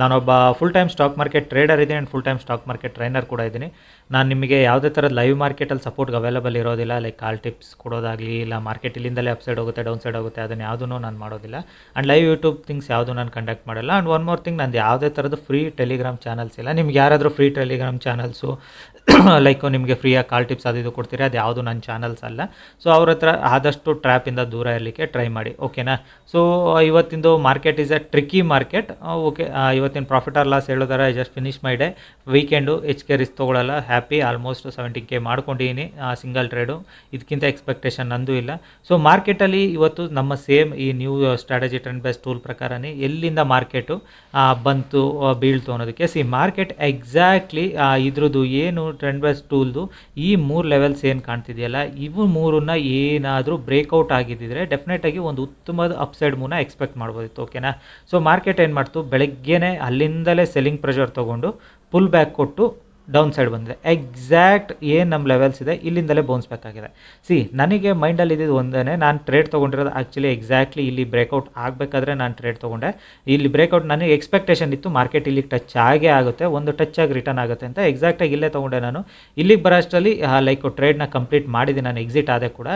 ನಾನೊಬ್ಬ full time stock market trader ಇದ್ದೀನಿ and full time stock market trainer ಕೂಡ ಇದ್ದೀನಿ. ನಾನು ನಿಮಗೆ ಯಾವುದೇ ಥರದ ಲೈವ್ ಮಾರ್ಕೆಟಲ್ಲಿ ಸಪೋರ್ಟ್ಗೆ ಅವೈಲೇಬಲ್ ಇರೋದಿಲ್ಲ ಲೈಕ್ ಕಾಲ್ ಟಿಪ್ಸ್ ಕೊಡೋದಾಗಲಿ ಇಲ್ಲ ಮಾರ್ಕೆಟ್ ಇಲ್ಲಿಂದಲೇ ಅಪ್ ಸೈಡ್ ಹೋಗುತ್ತೆ ಡೌನ್ ಸೈಡ್ ಹೋಗುತ್ತೆ, ಅದನ್ನು ಯಾವುದೂ ನಾನು ಮಾಡೋದಿಲ್ಲ. ಆ್ಯಂಡ್ ಲೈವ್ ಯೂಟ್ಯೂಬ್ ಥಿಂಗ್ಸ್ ಯಾವುದೂ ನಾನು ಕಂಡಕ್ಟ್ ಮಾಡಲ್ಲ. ಆ್ಯಂಡ್ ಒನ್ ಮೋರ್ ಥಿಂಗ್ ನಂದು ಯಾವುದೇ ಥರದ್ದು ಫ್ರೀ ಟೆಲಿಗ್ರಾಮ್ ಚಾನಲ್ಸ್ ಇಲ್ಲ. ನಿಮ್ಗೆ ಯಾರಾದರೂ ಫ್ರೀ ಟೆಲಿಗ್ರಾಮ್ ಚಾನಲ್ಸು ಲೈಕ್ ನಿಮಗೆ ಫ್ರೀಯಾಗಿ ಕಾಲ್ ಟಿಪ್ಸ್ ಅದು ಇದು ಕೊಡ್ತೀರಿ, ಅದು ಯಾವುದು ನನ್ನ ಚಾನಲ್ಸ್ ಅಲ್ಲ. ಸೊ ಅವ್ರ ಹತ್ರ ಆದಷ್ಟು ಟ್ರ್ಯಾಪಿಂದ ದೂರ ಇರಲಿಕ್ಕೆ ಟ್ರೈ ಮಾಡಿ ಓಕೆನಾ so ಇವತ್ತಿಂದು market is a tricky market okay ಇವತ್ತಿನ profit or loss ಹೇಳೋದಾರ just finish my day weekend H ಕೆ ರಿಸ್ಕ್ ತೊಗೊಳಲ್ಲ. ಹ್ಯಾಪಿ ಆಲ್ಮೋಸ್ಟ್ ಸೆವೆಂಟಿ ಕೆ ಮಾಡ್ಕೊಂಡಿದ್ದೀನಿ ಸಿಂಗಲ್ ಟ್ರೇಡು ಇದಕ್ಕಿಂತ ಎಕ್ಸ್ಪೆಕ್ಟೇಷನ್ ನಂದು ಇಲ್ಲ. ಸೊ ಮಾರ್ಕೆಟಲ್ಲಿ ಇವತ್ತು ನಮ್ಮ ಸೇಮ್ ಈ new strategy trend best tool ಪ್ರಕಾರನೇ ಎಲ್ಲಿಂದ ಮಾರ್ಕೆಟು ಬಂತು ಬೀಳ್ತು ಅನ್ನೋದಕ್ಕೆ. ಸಿ ಮಾರ್ಕೆಟ್ ಎಕ್ಸಾಕ್ಟ್ಲಿ ಇದ್ರದ್ದು ಏನು ಟ್ರೆಂಡ್ ಬೆಸ್ಟ್ ಟೂಲ್ದು ಈ ಮೂರು ಲೆವೆಲ್ಸ್ ಏನು ಕಾಣ್ತಿದೆಯಲ್ಲ, ಇವು ಮೂರನ್ನ ಏನಾದರೂ ಬ್ರೇಕ್ಔಟ್ ಆಗಿದ್ದಿದ್ರೆ ಡೆಫಿನೆಟಾಗಿ ಒಂದು ಉತ್ತಮದ ಅಪ್ಸೈಡ್ ಮೂನ ಎಕ್ಸ್ಪೆಕ್ಟ್ ಮಾಡ್ಬೋದಿತ್ತು ಓಕೆನಾ ಸೊ ಮಾರ್ಕೆಟ್ ಏನು ಮಾಡ್ತು? ಬೆಳಗ್ಗೆನೇ ಅಲ್ಲಿಂದಲೇ ಸೆಲ್ಲಿಂಗ್ ಪ್ರೆಷರ್ ತೊಗೊಂಡು ಪುಲ್ ಬ್ಯಾಕ್ ಕೊಟ್ಟು ಡೌನ್ ಸೈಡ್ ಬಂದಿದೆ. ಎಕ್ಸಾಕ್ಟ್ ಏನು ನಮ್ಮ ಲೆವೆಲ್ಸ್ ಇದೆ, ಇಲ್ಲಿಂದಲೇ ಬೌನ್ಸ್ ಬೇಕಾಗಿದೆ ಸಿ ನನಗೆ ಮೈಂಡಲ್ಲಿ ಇದ್ದಿದ್ದು ಒಂದೇ ನಾನು ಟ್ರೇಡ್ ತೊಗೊಂಡಿರೋದು ಆ್ಯಕ್ಚುಲಿ ಎಕ್ಸಾಕ್ಟ್ಲಿ ಇಲ್ಲಿ ಬ್ರೇಕೌಟ್ ಆಗಬೇಕಾದ್ರೆ ನಾನು ಟ್ರೇಡ್ ತೊಗೊಂಡೆ. ಇಲ್ಲಿ ಬ್ರೇಕೌಟ್ ನನಗೆ ಎಕ್ಸ್ಪೆಕ್ಟೇಷನ್ ಇತ್ತು ಮಾರ್ಕೆಟ್ ಇಲ್ಲಿಗೆ ಟಚ್ ಆಗೇ ಆಗುತ್ತೆ, ಒಂದು ಟಚ್ ಆಗಿ ರಿಟರ್ನ್ ಆಗುತ್ತೆ ಅಂತ ಎಕ್ಸಾಕ್ಟಾಗಿ ಇಲ್ಲೇ ತೊಗೊಂಡೆ ನಾನು. ಇಲ್ಲಿಗೆ ಬರೋಷ್ಟರಲ್ಲಿ ಲೈಕ್ ಟ್ರೇಡ್ನ ಕಂಪ್ಲೀಟ್ ಮಾಡಿದೆ, ನಾನು ಎಕ್ಸಿಟ್ ಆದ ಕೂಡ.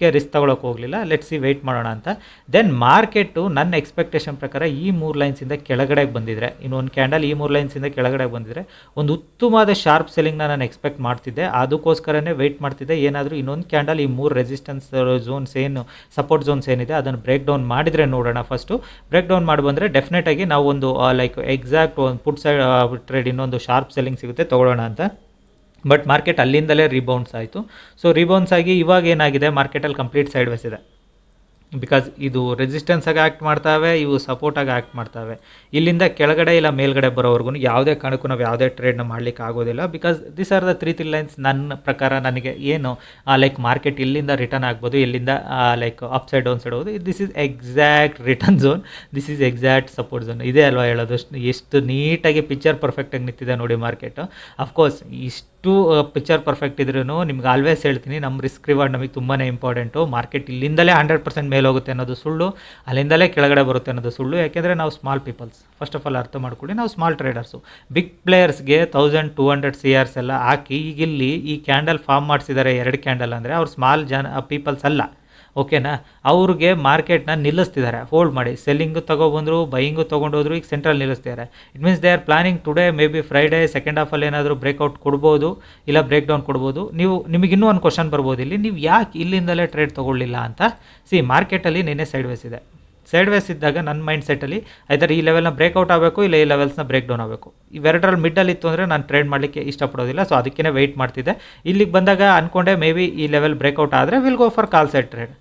ಕೆ ರಿಸ್ಕ್ ತೊಗೊಳಕ್ಕೆ ಹೋಗಲಿಲ್ಲ ಲೆಟ್ ಸಿ ವೆಯ್ಟ್ ಮಾಡೋಣ ಅಂತ. ದೆನ್ ಮಾರ್ಕೆಟು ನನ್ನ ಎಕ್ಸ್ಪೆಕ್ಟೇಷನ್ ಪ್ರಕಾರ ಈ ಮೂರು ಲೈನ್ಸಿಂದ ಕೆಳಗಡೆಗೆ ಬಂದಿದ್ರೆ, ಇನ್ನೊಂದು ಕ್ಯಾಂಡಲ್ ಈ ಮೂರು ಲೈನ್ಸಿಂದ ಕೆಳಗಡೆ ಬಂದಿದ್ರೆ, ಒಂದು ಉತ್ತಮವಾದ ಶಾರ್ಪ್ ಸೆಲ್ಲಿಂಗ್ನ ನಾನು ಎಕ್ಸ್ಪೆಕ್ಟ್ ಮಾಡ್ತಿದ್ದೆ. ಅದಕ್ಕೋಸ್ಕರನೇ ವೆಯ್ಟ್ ಮಾಡ್ತಿದ್ದೆ. ಏನಾದರೂ ಇನ್ನೊಂದು ಕ್ಯಾಂಡಲ್ ಈ ಮೂರು ರೆಸಿಸ್ಟೆನ್ಸ್ ಝೋನ್ಸ್ ಏನು ಸಪೋರ್ಟ್ ಝೋನ್ಸ್ ಏನಿದೆ, ಅದನ್ನು ಬ್ರೇಕ್ ಡೌನ್ ಮಾಡಿದರೆ ನೋಡೋಣ ಫಸ್ಟು ಬ್ರೇಕ್ ಡೌನ್ ಮಾಡಿ ಬಂದರೆ ಡೆಫಿನೆಟಾಗಿ ನಾವು ಒಂದು ಲೈಕ್ ಎಕ್ಸಾಕ್ಟ್ ಒಂದು ಪುಟ್ ಸೈಡ್ ಟ್ರೇಡ್ ಇನ್ನೊಂದು ಶಾರ್ಪ್ ಸೆಲ್ಲಿಂಗ್ ಸಿಗುತ್ತೆ, ತೊಗೊಳ್ಳೋಣ ಅಂತ. ಬಟ್ ಮಾರ್ಕೆಟ್ ಅಲ್ಲಿಂದಲೇ ರಿಬೌನ್ಸ್ ಆಯಿತು. ಸೊ ರಿಬೌನ್ಸ್ ಆಗಿ ಇವಾಗ ಏನಾಗಿದೆ? ಮಾರ್ಕೆಟಲ್ಲಿ ಕಂಪ್ಲೀಟ್ ಸೈಡ್ ವೇಸ್ ಇದೆ. ಬಿಕಾಸ್ ಇದು ರೆಸಿಸ್ಟೆನ್ಸಾಗಿ ಆ್ಯಕ್ಟ್ ಮಾಡ್ತಾವೆ, ಇವು ಸಪೋರ್ಟಾಗಿ ಆ್ಯಕ್ಟ್ ಮಾಡ್ತಾವೆ. ಇಲ್ಲಿಂದ ಕೆಳಗಡೆ ಇಲ್ಲ ಮೇಲ್ಗಡೆ ಬರೋವರೆಗೂ ಯಾವುದೇ ಕಾರಣಕ್ಕೂ ನಾವು ಯಾವುದೇ ಟ್ರೇಡ್ನ ಮಾಡಲಿಕ್ಕೆ ಆಗೋದಿಲ್ಲ. Because this are the three three lines ನನ್ನ ಪ್ರಕಾರ ನನಗೆ ಏನು ಲೈಕ್ ಮಾರ್ಕೆಟ್ ಇಲ್ಲಿಂದ ರಿಟರ್ನ್ ಆಗ್ಬೋದು, ಇಲ್ಲಿಂದ like up side down side ಹೋಗೋದು this is exact return zone this is exact support zone ಇದೇ ಅಲ್ವಾ ಹೇಳೋದು? ಎಷ್ಟು ನೀಟಾಗಿ ಪಿಕ್ಚರ್ ಪರ್ಫೆಕ್ಟಾಗಿ ನಿಂತಿದೆ ನೋಡಿ ಮಾರ್ಕೆಟು ಅಫ್ಕೋರ್ಸ್ ಇಷ್ಟು ಪಿಕ್ಚರ್ ಪರ್ಫೆಕ್ಟ್ ಇದ್ರೂ ನಿಮ್ಗೆ ಆಲ್ವೇಸ್ ಹೇಳ್ತೀನಿ ನಮ್ಮ ರಿಸ್ಕ್ ರಿವಾರ್ಡ್ ನಮಗೆ ತುಂಬಾ ಇಂಪಾರ್ಟೆಂಟು ಮಾರ್ಕೆಟ್ ಇಲ್ಲಿಂದಲೇ ಹಂಡ್ರೆಡ್ ಪರ್ಸೆಂಟ್ ಮೇಲೆ ಹೋಗುತ್ತೆ ಅನ್ನೋದು ಸುಳ್ಳು, ಅಲ್ಲಿಂದಲೇ ಕೆಳಗಡೆ ಬರುತ್ತೆ ಅನ್ನೋದು ಸುಳ್ಳು. ಯಾಕೆಂದರೆ ನಾವು small peoples first of all ಅರ್ಥ ಮಾಡ್ಕೊಳ್ಳಿ, ನಾವು ಸ್ಮಾಲ್ ಟ್ರೇಡರ್ಸು ಬಿಗ್ ಪ್ಲೇಯರ್ಸ್ಗೆ thousand two hundred C arts ಎಲ್ಲ ಹಾಕಿ ಈಗಿಲ್ಲಿ ಈ ಕ್ಯಾಂಡಲ್ ಫಾರ್ಮ್ ಮಾಡಿಸಿದ್ದಾರೆ ಎರಡು ಕ್ಯಾಂಡಲ್ ಅಂದರೆ, ಅವ್ರು ಸ್ಮಾಲ್ ಜನ ಪೀಪಲ್ಸ್ ಅಲ್ಲ. ಓಕೆನಾ? ಅವ್ರಿಗೆ ಮಾರ್ಕೆಟ್ನ ನಿಲ್ಲಿಸ್ತಿದ್ದಾರೆ. ಹೋಲ್ಡ್ ಮಾಡಿ. ಸೆಲ್ಲಿಂಗು ತೊಗೊಬಂದರು ಬೈಯಿಂಗು ತೊಗೊಂಡೋದ್ರು ಈಗ central ನಿಲ್ಲಿಸ್ತಿದ್ದಾರೆ. It means they are planning today maybe Friday second ಹಾಫಲ್ಲಿ ಏನಾದರೂ ಬ್ರೇಕ್ಔಟ್ ಕೊಡ್ಬೋದು, ಇಲ್ಲ ಬ್ರೇಕ್ ಡೌನ್ ಕೊಡ್ಬೋದು. ನೀವು ನಿಮಗೆ ಇನ್ನೂ ಒಂದು ಕ್ವಶನ್ ಬರ್ಬೋದು ಇಲ್ಲಿ. ನೀವು ಯಾಕೆ ಇಲ್ಲಿಂದಲೇ ಟ್ರೇಡ್ ತೊಗೊಳ್ಳಿಲ್ಲ ಅಂತ? ಸಿ ಮಾರ್ಕೆಟಲ್ಲಿ ನಿನ್ನೆ ಸೈಡ್ ವೇಸ್ ಇದೆ. ಸೈಡ್ ವೇಸ್ ಇದ್ದಾಗ ನನ್ನ ಮೈಂಡ್ ಸೆಟ್ಟಲ್ಲಿ ಐದರ್ ಈ ಲೆವೆಲ್ನ ಬ್ರೇಕ್ಔಟ್ ಆಗಬೇಕು, ಇಲ್ಲ ಈ ಲೆವೆಲ್ಸ್ನ ಬ್ರೇಕ್ ಡೌನ್ ಆಗಬೇಕು. ಇವೆರಡರಲ್ಲಿ ಮಿಡ್ಡಲ್ಲಿ ಇತ್ತು ಅಂದರೆ ನಾನು ಟ್ರೇಡ್ ಮಾಡಲಿಕ್ಕೆ ಇಷ್ಟಪಡೋದಿಲ್ಲ ಸೊ ಅದಕ್ಕೇ ವೆಯ್ಟ್ ಮಾಡ್ತಿದ್ದೆ. ಇಲ್ಲಿಗೆ ಬಂದಾಗ ಅಂದ್ಕೊಂಡೆ ಮೇ ಬಿ ಈ ಲೆವೆಲ್ ಬ್ರೇಕ್ಔಟ್ ಆದರೆ will go for call side trade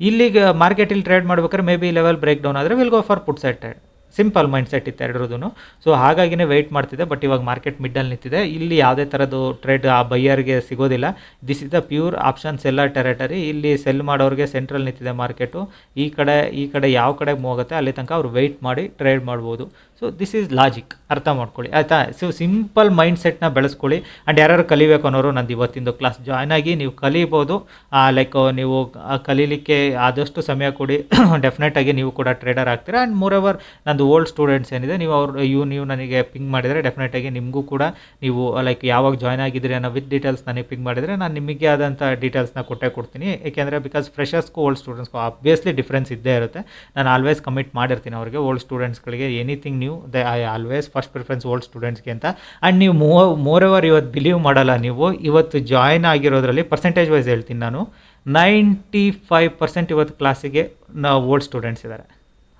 ಇಲ್ಲಿಗೆ ಮಾರ್ಕೆಟಲ್ಲಿ ಟ್ರೇಡ್ ಮಾಡ್ಬೇಕಾದ್ರೆ maybe level break down ಆದರೆ will go for put side trade simple mind set ಇತ್ತು ಎರಡರದೂ ಸೊ ಹಾಗಾಗಿನೇ ವೆಯ್ಟ್ ಮಾಡ್ತಿದೆ ಬಟ್ ಇವಾಗ ಮಾರ್ಕೆಟ್ ಮಿಡ್ಡಲ್ಲಿ ನಿಂತಿದೆ. ಇಲ್ಲಿ ಯಾವುದೇ ಥರದ್ದು ಟ್ರೇಡ್ ಆ ಬೈಯರ್ಗೆ ಸಿಗೋದಿಲ್ಲ. This is the pure options ಎಲ್ಲ ಟೆರಿಟರಿ ಇಲ್ಲಿ ಸೆಲ್ ಮಾಡೋರಿಗೆ ಸೆಂಟ್ರಲ್ ನಿಂತಿದೆ ಮಾರ್ಕೆಟು ಈ ಕಡೆ ಈ ಕಡೆ ಯಾವ ಕಡೆ ಹೋಗುತ್ತೆ ಅಲ್ಲಿ ತನಕ ಅವ್ರು ವೆಯ್ಟ್ ಮಾಡಿ ಟ್ರೇಡ್ ಮಾಡ್ಬೋದು. ಸೊ ದಿಸ್ ಈಸ್ ಲಾಜಿಕ್ ಅರ್ಥ ಮಾಡ್ಕೊಳ್ಳಿ. ಆಯಿತಾ? ಸೊ ಸಿಂಪಲ್ ಮೈಂಡ್ ಸೆಟ್ನ ಬೆಳೆಸ್ಕೊಳ್ಳಿ. ಆ್ಯಂಡ್ ಯಾರ್ಯಾರು ಕಲಿಬೇಕು ಅನ್ನೋರು ನಂದು ಇವತ್ತಿಂದು ಕ್ಲಾಸ್ ಜಾಯ್ನ್ ಆಗಿ ನೀವು ಕಲಿಬೋದು. ಲೈಕ್ ನೀವು ಕಲೀಲಿಕ್ಕೆ ಆದಷ್ಟು ಸಮಯ ಕೊಡಿ. ಡೆಫಿನೆಟಾಗಿ ನೀವು ಕೂಡ ಟ್ರೇಡರ್ ಆಗ್ತೀರಾ. ಆ್ಯಂಡ್ ಮೋರ್ ಎವರ್ ನಂದು ಓಲ್ಡ್ ಸ್ಟೂಡೆಂಟ್ಸ್ ಏನಿದೆ, ನೀವು ಅವ್ರು, ಇವು, ನೀವು ನನಗೆ ಪಿಂಗ್ ಮಾಡಿದರೆ ಡೆಫಿನೆಟಾಗಿ ನಿಮಗೂ ಕೂಡ ನೀವು ಲೈಕ್ ಯಾವಾಗ ಜಾಯ್ನ್ ಆಗಿದ್ದೀರಿ ಅನ್ನೋ ವಿತ್ ಡೀಟೇಲ್ಸ್ ನನಗೆ ಪಿಂಗ್ ಮಾಡಿದರೆ ನಾನು ನಿಮಗೆ ಆದಂಥ ಡೀಟೇಲ್ಸ್ನ ಕೊಟ್ಟೆ ಕೊಡ್ತೀನಿ. ಏಕೆಂದರೆ ಬಿಕಾಸ್ ಫ್ರೆಷರ್ಸ್ಗೂ ಓಲ್ಡ್ ಸ್ಟೂಡೆಂಟ್ಸ್ಗೂ ಆಬ್ವಿಯಸ್ಲಿ ಡಿಫ್ರೆನ್ಸ್ ಇದ್ದೇ ಇರುತ್ತೆ. ನಾನು ಆಲ್ವೇಸ್ ಕಮಿಟ್ ಮಾಡಿರ್ತೀನಿ ಅವರಿಗೆ old ಸ್ಟೂಡೆಂಟ್ಸ್ಗಳಿಗೆ anything new they I always first preference old ಸ್ಟೂಡೆಂಟ್ಸ್ಗೆ ಅಂತ. ಆ್ಯಂಡ್ ನೀವು ಮೋ ಮೋರ್ ಎವರ್ ಇವತ್ತು ಬಿಲೀವ್ ಮಾಡಲ್ಲ ನೀವು. ಇವತ್ತು ಜಾಯ್ನ್ ಆಗಿರೋದ್ರಲ್ಲಿ ಪರ್ಸೆಂಟೇಜ್ ವೈಸ್ ಹೇಳ್ತೀನಿ ನಾನು. ನೈಂಟಿ ಫೈವ್ ಪರ್ಸೆಂಟ್ ಇವತ್ತು ಕ್ಲಾಸಿಗೆ ನಾವು ಓಲ್ಡ್ ಸ್ಟೂಡೆಂಟ್ಸ್ ಇದ್ದಾರೆ.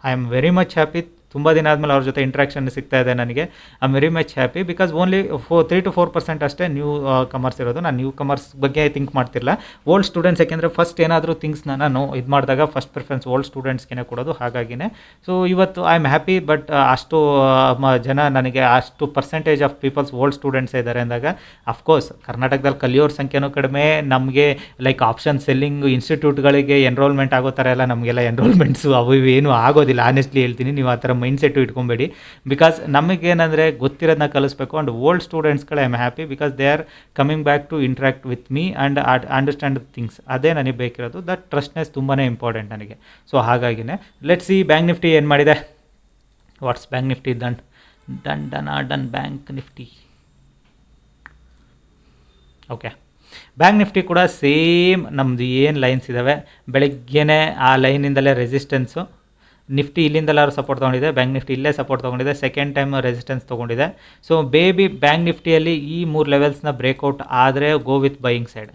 I am very much happy ತುಂಬ ದಿನ ಆದಮೇಲೆ ಅವ್ರ ಜೊತೆ ಇಂಟ್ರಾಕ್ಷನ್ ಸಿಗ್ತಾ ಇದೆ ನನಗೆ. I very much happy because only four three to four percent ಅಷ್ಟೇ ನ್ಯೂ ಕಮರ್ಸ್ ಇರೋದು. ನಾನು ನ್ಯೂ ಕಮರ್ಸ್ ಬಗ್ಗೆ ಥಿಂಕ್ ಮಾಡ್ತಿರಲ್ಲ ಓಲ್ಡ್ ಸ್ಟೂಡೆಂಟ್ಸ್ ಯಾಕೆಂದರೆ ಫಸ್ಟ್ ಏನಾದರೂ ಥಿಂಗ್ಸ್ನ ನಾನು ಇದು ಮಾಡಿದಾಗ ಫಸ್ಟ್ ಪ್ರಿಫರೆನ್ಸ್ ಓಲ್ಡ್ ಸ್ಟೂಡೆಂಟ್ಸ್ಗೆ ಕೊಡೋದು ಹಾಗಾಗಿನೇ. ಸೊ ಇವತ್ತು ಐ ಆಮ್ ಹ್ಯಾಪಿ ಬಟ್ ಅಷ್ಟು ಜನ ನನಗೆ ಅಷ್ಟು percentage of peoples old students ಇದ್ದಾರೆ ಅಂದಾಗ ಅಫ್ಕೋರ್ಸ್ ಕರ್ನಾಟಕದಲ್ಲಿ ಕಲಿಯೋರ ಸಂಖ್ಯೆನೂ ಕಡಿಮೆ. ನಮಗೆ ಲೈಕ್ ಆಪ್ಷನ್ ಸೆಲ್ಲಿಂಗ್ ಇನ್ಸ್ಟಿಟ್ಯೂಟ್ಗಳಿಗೆ ಎನ್ರೋಲ್ಮೆಂಟ್ ಆಗೋ ಥರ ಎಲ್ಲ ನಮಗೆಲ್ಲ ಎನ್ರೋಲ್ಮೆಂಟ್ಸು ಅವು ಇವು ಏನೂ ಆಗೋದಿಲ್ಲ. ಆನೆಸ್ಟ್ಲಿ ಹೇಳ್ತೀನಿ, ನೀವು ಆ ಥರ ಮೈಂಡ್ಸೆಟ್ಟು ಇಟ್ಕೊಬೇಡಿ. ಬಿಕಾಸ್ ನಮಗೇನಂದರೆ ಗೊತ್ತಿರೋದನ್ನ ಕಲಿಸ್ಬೇಕು and old ಸ್ಟೂಡೆಂಟ್ಸ್ಗಳೇ I am happy because they are coming back to interact with me and understand things ಅದೇ ನನಗೆ ಬೇಕಿರೋದು. ದಟ್ ಟ್ರಸ್ಟ್ನೆಸ್ ತುಂಬಾ ಇಂಪಾರ್ಟೆಂಟ್ ನನಗೆ. ಸೊ ಹಾಗಾಗಿನೇ ಲೆಟ್ಸ್ ಈ ಬ್ಯಾಂಕ್ ನಿಫ್ಟಿ ಏನು ಮಾಡಿದೆ? What's bank Nifty done done done ಆ done bank Nifty okay bank Nifty ಕೂಡ ಸೇಮ್ ನಮ್ಮದು ಏನು ಲೈನ್ಸ್ ಇದ್ದಾವೆ ಬೆಳಗ್ಗೆನೇ ಆ ಲೈನಿಂದಲೇ ರೆಸಿಸ್ಟೆನ್ಸು ನಿಫ್ಟಿ ಇಲ್ಲಿಂದೆಲ್ಲರೂ ಸಪೋರ್ಟ್ ತೊಗೊಂಡಿದೆ ಬ್ಯಾಂಕ್ ನಿಫ್ಟಿ ಇಲ್ಲೇ ಸಪೋರ್ಟ್ ತೊಗೊಂಡಿದೆ ಸೆಕೆಂಡ್ ಟೈಮ್ ರೆಸಿಸ್ಟೆನ್ಸ್ ತೊಗೊಂಡಿದೆ. ಸೊ ಬೇಬಿ ಬ್ಯಾಂಕ್ ನಿಫ್ಟಿಯಲ್ಲಿ ಈ ಮೂರು ಲೆವೆಲ್ಸ್ನ ಬ್ರೇಕ್ಔಟ್ ಆದರೆ ಗೋ ವಿತ್ ಬೈಯಿಂಗ್ ಸೈಡ್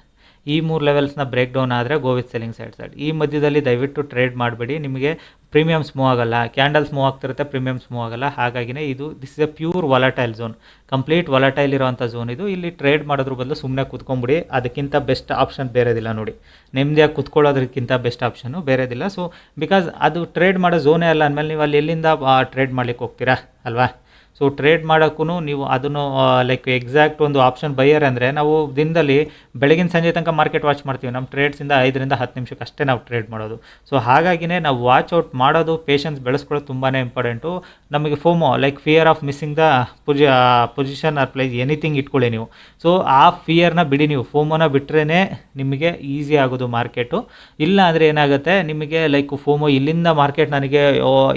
ಈ ಮೂರು ಲೆವೆಲ್ಸ್ನ ಬ್ರೇಕ್ ಡೌನ್ ಆದರೆ go with selling side side ಈ ಮಧ್ಯದಲ್ಲಿ ದಯವಿಟ್ಟು ಟ್ರೇಡ್ ಮಾಡಬೇಡಿ. ನಿಮಗೆ ಪ್ರೀಮಿಯಮ್ಸ್ ಮೂವ್ ಆಗಲ್ಲ. ಕ್ಯಾಂಡಲ್ಸ್ ಮೂವ್ ಆಗ್ತಿರುತ್ತೆ ಪ್ರೀಮಿಯಮ್ಸ್ ಮೂವ್ ಆಗಲ್ಲ. ಹಾಗಾಗಿನೇ ಇದು this is a pure volatile zone complete volatile ಇರೋವಂಥ ಝೋನ್ ಇದು. ಇಲ್ಲಿ ಟ್ರೇಡ್ ಮಾಡೋದ್ರ ಬದಲು ಸುಮ್ಮನೆ ಕುತ್ಕೊಂಬಿಡಿ ಅದಕ್ಕಿಂತ ಬೆಸ್ಟ್ ಆಪ್ಷನ್ ಬೇರೆದಿಲ್ಲ ನೋಡಿ. ನೆಮ್ಮದಿಯಾಗಿ ಕುತ್ಕೊಳ್ಳೋದಕ್ಕಿಂತ ಬೆಸ್ಟ್ ಆಪ್ಷನ್ನು ಬೇರೆದಿಲ್ಲ. ಸೊ ಬಿಕಾಸ್ ಅದು ಟ್ರೇಡ್ ಮಾಡೋ ಝೋನೇ ಅಲ್ಲ ಅಂದಮೇಲೆ ನೀವು ಅಲ್ಲಿ ಎಲ್ಲಿಂದ ಟ್ರೇಡ್ ಮಾಡ್ಲಿಕ್ಕೆ ಹೋಗ್ತೀರಾ? ಅಲ್ವಾ? ಸೊ ಟ್ರೇಡ್ ಮಾಡೋಕ್ಕೂ ನೀವು ಅದನ್ನು ಲೈಕ್ ಎಕ್ಸಾಕ್ಟ್ ಒಂದು ಆಪ್ಷನ್ ಬೈಯರ್ ಅಂದರೆ ನಾವು ದಿನದಲ್ಲಿ ಬೆಳಗಿನ ಸಂಜೆ ತನಕ ಮಾರ್ಕೆಟ್ ವಾಚ್ ಮಾಡ್ತೀವಿ. ನಮ್ಮ ಟ್ರೇಡ್ಸಿಂದ ಐದರಿಂದ ಹತ್ತು ನಿಮಿಷಕ್ಕೆ ಅಷ್ಟೇ ನಾವು ಟ್ರೇಡ್ ಮಾಡೋದು. ಸೊ ಹಾಗಾಗಿನೇ ನಾವು ವಾಚ್ ಔಟ್ ಮಾಡೋದು ಪೇಷನ್ಸ್ ಬೆಳೆಸ್ಕೊಳ್ಳೋದು ತುಂಬಾ ಇಂಪಾರ್ಟೆಂಟು ನಮಗೆ FOMO like fear of missing the ಪೊಜಿ position or place anything ಇಟ್ಕೊಳ್ಳಿ ನೀವು. ಸೊ ಆ ಫಿಯರ್ನ ಬಿಡಿ ನೀವು. ಫೋಮೋನ ಬಿಟ್ಟರೇ ನಿಮಗೆ ಈಸಿ ಆಗೋದು ಮಾರ್ಕೆಟು ಇಲ್ಲ ಅಂದರೆ ಏನಾಗುತ್ತೆ, ನಿಮಗೆ ಲೈಕ್ ಫೋಮೋ ಇಲ್ಲಿಂದ ಮಾರ್ಕೆಟ್ ನನಗೆ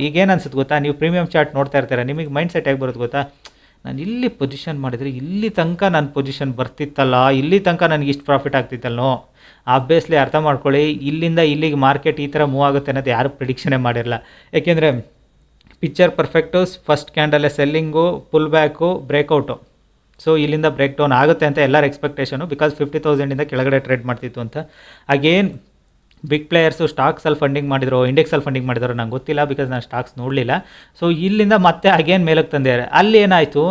ಈಗೇನು ಅನ್ಸುತ್ತೆ ಗೊತ್ತಾ? ನೀವು ಪ್ರೀಮಿಯಂ ಚಾರ್ಟ್ ನೋಡ್ತಾ ಇರ್ತೀರ. ನಿಮಗೆ ಮೈಂಡ್ ಸೆಟ್ ಆಗಿ ಬರುತ್ತೆ? ಗೊತ್ತಾ? ನಾನು ಇಲ್ಲಿ ಪೊಸಿಷನ್ ಮಾಡಿದರೆ ಇಲ್ಲಿ ತನಕ ನನ್ನ ಪೊಸಿಷನ್ ಬರ್ತಿತ್ತಲ್ಲ, ಇಲ್ಲಿ ತನಕ ನನಗೆ ಇಷ್ಟು ಪ್ರಾಫಿಟ್ ಆಗ್ತಿತ್ತಲ್ಲೋ ಆಬ್ವಿಯಸ್ಲಿ ಅರ್ಥ ಮಾಡ್ಕೊಳ್ಳಿ, ಇಲ್ಲಿಂದ ಇಲ್ಲಿಗೆ ಮಾರ್ಕೆಟ್ ಈ ಥರ ಮೂವ್ ಆಗುತ್ತೆ ಅನ್ನೋದು ಯಾರು ಪ್ರಿಡಿಕ್ಷನೇ ಮಾಡಿರಲ್ಲ. ಯಾಕೆಂದರೆ picture perfect first ಕ್ಯಾಂಡಲ್ಲೇ selling pull back breakout so ಇಲ್ಲಿಂದ ಬ್ರೇಕ್ ಡೌನ್ ಆಗುತ್ತೆ ಅಂತ ಎಲ್ಲರ ಎಕ್ಸ್ಪೆಕ್ಟೇಷನು ಬಿಕಾಸ್ ಫಿಫ್ಟಿ ತೌಸಂಡಿಂದ ಕೆಳಗಡೆ ಟ್ರೇಡ್ ಮಾಡ್ತಿತ್ತು ಅಂತ. ಅಗೇನ್ ಬಿಗ್ ಪ್ಲೇಯರ್ಸು ಸ್ಟಾಕ್ಸಲ್ಲಿ ಫಂಡಿಂಗ್ ಮಾಡಿದ್ರು ಇಂಡೆಕ್ಸಲ್ಲಿ ಫಂಡಿಂಗ್ ಮಾಡಿದ್ರು, ನಂಗೆ ಗೊತ್ತಿಲ್ಲ ಬಿಕಾಸ್ ನಾನು ಸ್ಟಾಕ್ಸ್ ನೋಡಲಿಲ್ಲ. ಸೊ ಇಲ್ಲಿಂದ ಮತ್ತೆ ಅಗೇನ್ ಮೇಲಕ್ಕೆ ತಂದಿದ್ದಾರೆ. ಅಲ್ಲಿ ಏನಾಯಿತು?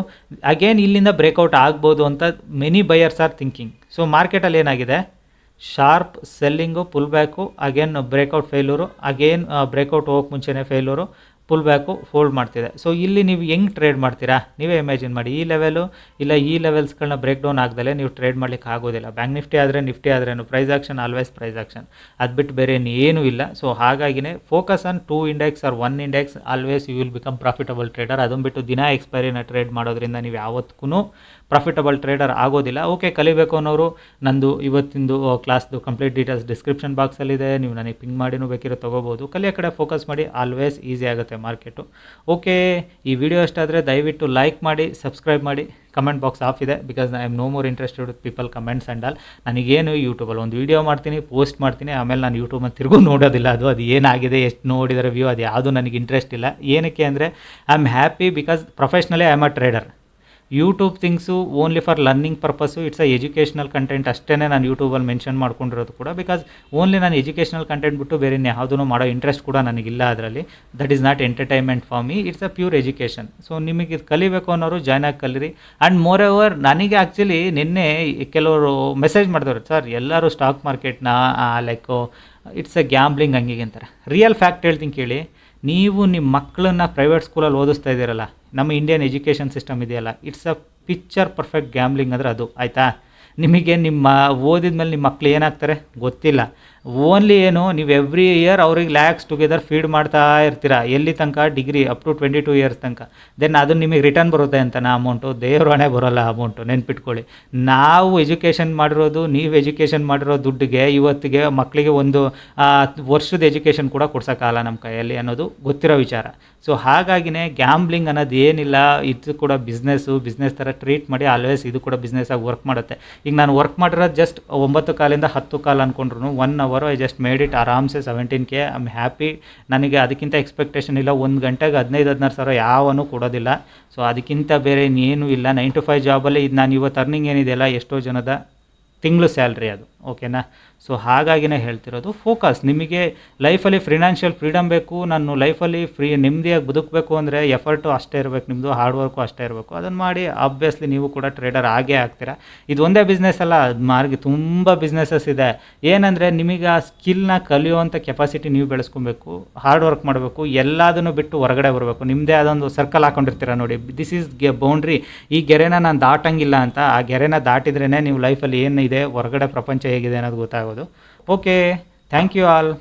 ಅಗೇನ್ ಇಲ್ಲಿಂದ ಬ್ರೇಕೌಟ್ ಆಗ್ಬೋದು ಅಂತ many buyers are thinking so ಮಾರ್ಕೆಟಲ್ಲಿ ಏನಾಗಿದೆ? Sharp selling pull back again breakout failure again breakout ಹೋಗೋಕ್ಕೆ ಮುಂಚೆನೇ ಫೇಲ್ಯೂರು ಪುಲ್ ಬ್ಯಾಕು ಫೋಲ್ಡ್ ಮಾಡ್ತಿದೆ ಸೊ ಇಲ್ಲಿ ನೀವು ಹೆಂಗೆ ಟ್ರೇಡ್ ಮಾಡ್ತೀರಾ? ನೀವೇ ಇಮ್ಯಾಜಿನ್ ಮಾಡಿ. ಈ ಲೆವೆಲು ಇಲ್ಲ ಈ ಲೆವೆಲ್ಸ್ಗಳನ್ನ ಬ್ರೇಕ್ ಡೌನ್ ಆಗ್ದಲೇ ನೀವು ಟ್ರೇಡ್ ಮಾಡ್ಲಿಕ್ಕೆ ಆಗೋದಿಲ್ಲ. ಬ್ಯಾಂಕ್ ನಿಫ್ಟಿ ಆದರೆ ನಿಫ್ಟಿ ಆದ್ರೇನು price action always price action ಅದು ಬಿಟ್ಟು ಬೇರೆ ಏನೂ ಇಲ್ಲ. ಸೊ ಹಾಗಾಗಿನೇ focus on two index or one index always you will become profitable trader ಅದನ್ನು ಬಿಟ್ಟು ದಿನ ಎಕ್ಸ್ಪೈರಿನ ಟ್ರೇಡ್ ಮಾಡೋದ್ರಿಂದ ನೀವು ಯಾವತ್ತೂ ಪ್ರಾಫಿಟಬಲ್ ಟ್ರೇಡರ್ ಆಗೋದಿಲ್ಲ. ಓಕೆ ಕಲಿಬೇಕು ಅನ್ನೋರು, ನಂದು ಇವತ್ತಿಂದು ಕ್ಲಾಸ್ದು ಕಂಪ್ಲೀಟ್ ಡೀಟೇಲ್ಸ್ ಡಿಸ್ಕ್ರಿಪ್ಷನ್ ಬಾಕ್ಸಲ್ಲಿದೆ ನೀವು ನನಗೆ ಪಿಂಗ್ ಮಾಡಿನೂ ಬೇಕಿರೋ ತೊಗೋಬೋದು. ಕಲಿಯೋ ಕಡೆ ಫೋಕಸ್ ಮಾಡಿ ಆಲ್ವೇಸ್ ಈಸಿ ಆಗುತ್ತೆ ಮಾರ್ಕೆಟು ಓಕೆ ಈ ವಿಡಿಯೋ ಅಷ್ಟಾದರೆ ದಯವಿಟ್ಟು ಲೈಕ್ ಮಾಡಿ ಸಬ್ಸ್ಕ್ರೈಬ್ ಮಾಡಿ ಕಮೆಂಟ್ ಬಾಕ್ಸ್ ಆಫ್ ಇದೆ. Because I am no more interested with people comments and all ನನಗೇನು ಯೂಟ್ಯೂಬಲ್ಲಿ ಒಂದು ವೀಡಿಯೋ ಮಾಡ್ತೀನಿ ಪೋಸ್ಟ್ ಮಾಡ್ತೀನಿ, ಆಮೇಲೆ ನಾನು ಯೂಟ್ಯೂಬಲ್ಲಿ ತಿರುಗೂ ನೋಡೋದಿಲ್ಲ. ಅದು ಅದು ಏನಾಗಿದೆ, ಎಷ್ಟು ನೋಡಿದರೆ ವ್ಯೂ ಅದು ಯಾವುದು ನನಗೆ ಇಂಟ್ರೆಸ್ಟ್ ಇಲ್ಲ. ಏನಕ್ಕೆ ಅಂದರೆ I am happy because professionally I am a trader YouTube things only for learning purpose it's a educational content ಅಷ್ಟೇ ನಾನು ಯೂಟ್ಯೂಬಲ್ಲಿ ಮೆನ್ಷನ್ ಮಾಡ್ಕೊಂಡಿರೋದು ಕೂಡ. ಬಿಕಾಸ್ ಓನ್ಲಿ ನಾನು ಎಜುಕೇಷನಲ್ ಕಂಟೆಂಟ್ ಬಿಟ್ಟು ಬೇರೆ ಯಾವುದೂ ಮಾಡೋ ಇಂಟ್ರೆಸ್ಟ್ ಕೂಡ ನನಗಿಲ್ಲ ಅದರಲ್ಲಿ. That is not entertainment for me it's a pure education so ನಿಮಗೆ ಇದು ಕಲಿಬೇಕು ಅನ್ನೋರು ಜಾಯ್ನ್ ಆಗಿ ಕಲೀರಿ. ಆ್ಯಂಡ್ ಮೋರ್ ಓವರ್ ನನಗೆ ಆ್ಯಕ್ಚುಲಿ ನಿನ್ನೆ ಕೆಲವರು ಮೆಸೇಜ್ ಮಾಡಿದವರು ಸರ್ ಎಲ್ಲರೂ ಸ್ಟಾಕ್ ಮಾರ್ಕೆಟ್ನ ಲೈಕ್ ಇಟ್ಸ್ ಅ ಗ್ಯಾಂಬ್ಲಿಂಗ್ ಹಂಗಿಗೆ ಅಂತಾರೆ. ರಿಯಲ್ ಫ್ಯಾಕ್ಟ್ ಹೇಳ್ತೀನಿ ಕೇಳಿ, ನೀವು ನಿಮ್ಮ ಮಕ್ಕಳನ್ನ ಪ್ರೈವೇಟ್ ಸ್ಕೂಲಲ್ಲಿ ಓದಿಸ್ತಾ ಇದ್ದೀರಲ್ಲ ನಮ್ಮ ಇಂಡಿಯನ್ ಎಜುಕೇಷನ್ ಸಿಸ್ಟಮ್ ಇದೆಯಲ್ಲ? It's a picture perfect gambling ಅಂದರೆ ಅದು, ಆಯಿತಾ? ನಿಮಗೆ ನಿಮ್ಮ ಓದಿದ ಮೇಲೆ ನಿಮ್ಮ ಮಕ್ಳು ಏನಾಗ್ತಾರೆ? ಗೊತ್ತಿಲ್ಲ. ಓನ್ಲಿ ಏನು, ನೀವು ಎವ್ರಿ ಇಯರ್ ಅವ್ರಿಗೆ ಲ್ಯಾಕ್ಸ್ ಟುಗೆದರ್ ಫೀಡ್ ಮಾಡ್ತಾ ಇರ್ತೀರ. ಎಲ್ಲಿ ತನಕ? Degree up to twenty two years ತನಕ. ದೆನ್ ಅದು ನಿಮಗೆ ರಿಟರ್ನ್ ಬರುತ್ತೆ ಅಂತ ನಾ ಅಮೌಂಟು ದೇವ್ರ ಹಣೆ ಬರೋಲ್ಲ ಅಮೌಂಟು ನೆನ್ಪಿಟ್ಕೊಳ್ಳಿ. ನಾವು ಎಜುಕೇಷನ್ ಮಾಡಿರೋದು, ನೀವು ಎಜುಕೇಷನ್ ಮಾಡಿರೋ ದುಡ್ಡಿಗೆ, ಇವತ್ತಿಗೆ ಮಕ್ಕಳಿಗೆ ಒಂದು ವರ್ಷದ ಎಜುಕೇಷನ್ ಕೂಡ ಕೊಡ್ಸೋಕ್ಕಾಗಲ್ಲ ನಮ್ಮ ಕೈಯಲ್ಲಿ ಅನ್ನೋದು ಗೊತ್ತಿರೋ ವಿಚಾರ. ಸೊ ಹಾಗಾಗಿನೇ ಗ್ಯಾಂಬ್ಲಿಂಗ್ ಅನ್ನೋದು ಏನಿಲ್ಲ, ಇದು ಕೂಡ ಬಿಸ್ನೆಸ್ಸು ಬಿಸ್ನೆಸ್ ಥರ ಟ್ರೀಟ್ ಮಾಡಿ ಆಲ್ವೇಸ್ ಇದು ಕೂಡ ಬಿಸ್ನೆಸ್ಸಾಗಿ ವರ್ಕ್ ಮಾಡುತ್ತೆ. ಈಗ ನಾನು ವರ್ಕ್ ಮಾಡಿರೋದು ಜಸ್ಟ್ ಒಂಬತ್ತು ಕಾಲಿಂದ ಹತ್ತು ಕಾಲ ಅಂದ್ಕೊಂಡ್ರು one I just made it ಆರಾಮ್ಸೆ seventeen K I am happy ನನಗೆ ಅದಕ್ಕಿಂತ ಎಕ್ಸ್ಪೆಕ್ಟೇಷನ್ ಇಲ್ಲ. ಒಂದು ಗಂಟೆಗೆ ಹದಿನೈದು, ಹದಿನಾರು ಸಾವಿರ ಯಾವನು ಕೊಡೋದಿಲ್ಲ. ಸೊ ಅದಕ್ಕಿಂತ ಬೇರೆ ಇನ್ನೇನು ಇಲ್ಲ. ನೈನ್ ಟು ಫೈವ್ ಜಾಬಲ್ಲಿ ಇದು ನಾನು ಇವತ್ತು ಅರ್ನಿಂಗ್ ಏನಿದೆಯಲ್ಲ ಎಷ್ಟೋ ಜನದ ತಿಂಗಳು ಸ್ಯಾಲ್ರಿ ಅದು. ಓಕೆನಾ ಸೊ ಹಾಗಾಗಿನೇ ಹೇಳ್ತಿರೋದು ಫೋಕಸ್ ನಿಮಗೆ ಲೈಫಲ್ಲಿ ಫಿನಾನ್ಷಿಯಲ್ ಫ್ರೀಡಮ್ ಬೇಕು, ನಾನು ಲೈಫಲ್ಲಿ ಫ್ರೀ ನೆಮ್ಮದಿಯಾಗಿ ಬದುಕಬೇಕು ಅಂದರೆ ಎಫರ್ಟು ಅಷ್ಟೇ ಇರಬೇಕು ನಿಮ್ಮದು ಹಾರ್ಡ್ ವರ್ಕು ಅಷ್ಟೇ ಇರಬೇಕು. ಅದನ್ನು ಮಾಡಿ ಆಬ್ವಿಯಸ್ಲಿ ನೀವು ಕೂಡ ಟ್ರೇಡರ್ ಆಗೇ ಆಗ್ತೀರಾ. ಇದು ಒಂದೇ ಬಿಸ್ನೆಸ್ ಅಲ್ಲ ಮಾರ್ಗಿ ತುಂಬ ಬಿಸ್ನೆಸಸ್ ಇದೆ. ಏನಂದರೆ ನಿಮಗೆ ಆ ಸ್ಕಿಲ್ನ ಕಲಿಯುವಂಥ ಕೆಪಾಸಿಟಿ ನೀವು ಬೆಳೆಸ್ಕೊಬೇಕು ಹಾರ್ಡ್ ವರ್ಕ್ ಮಾಡಬೇಕು, ಎಲ್ಲದನ್ನು ಬಿಟ್ಟು ಹೊರಗಡೆ ಬರಬೇಕು. ನಿಮ್ಮದೇ ಆದೊಂದು ಸರ್ಕಲ್ ಹಾಕೊಂಡಿರ್ತೀರ ನೋಡಿ ದಿಸ್ ಈಸ್ಗೆ ಬೌಂಡ್ರಿ ಈ ಗೆರೆನ ನಾನು ದಾಟಂಗಿಲ್ಲ ಅಂತ, ಆ ಗೆರೆನ ದಾಟಿದ್ರೇ ನೀವು ಲೈಫಲ್ಲಿ ಏನಿದೆ ಹೊರಗಡೆ ಪ್ರಪಂಚ ಹೇಗಿದೆ ಅನ್ನೋದು ಗೊತ್ತಾಗೋದು ಓಕೆ ಥ್ಯಾಂಕ್ ಯು ಆಲ್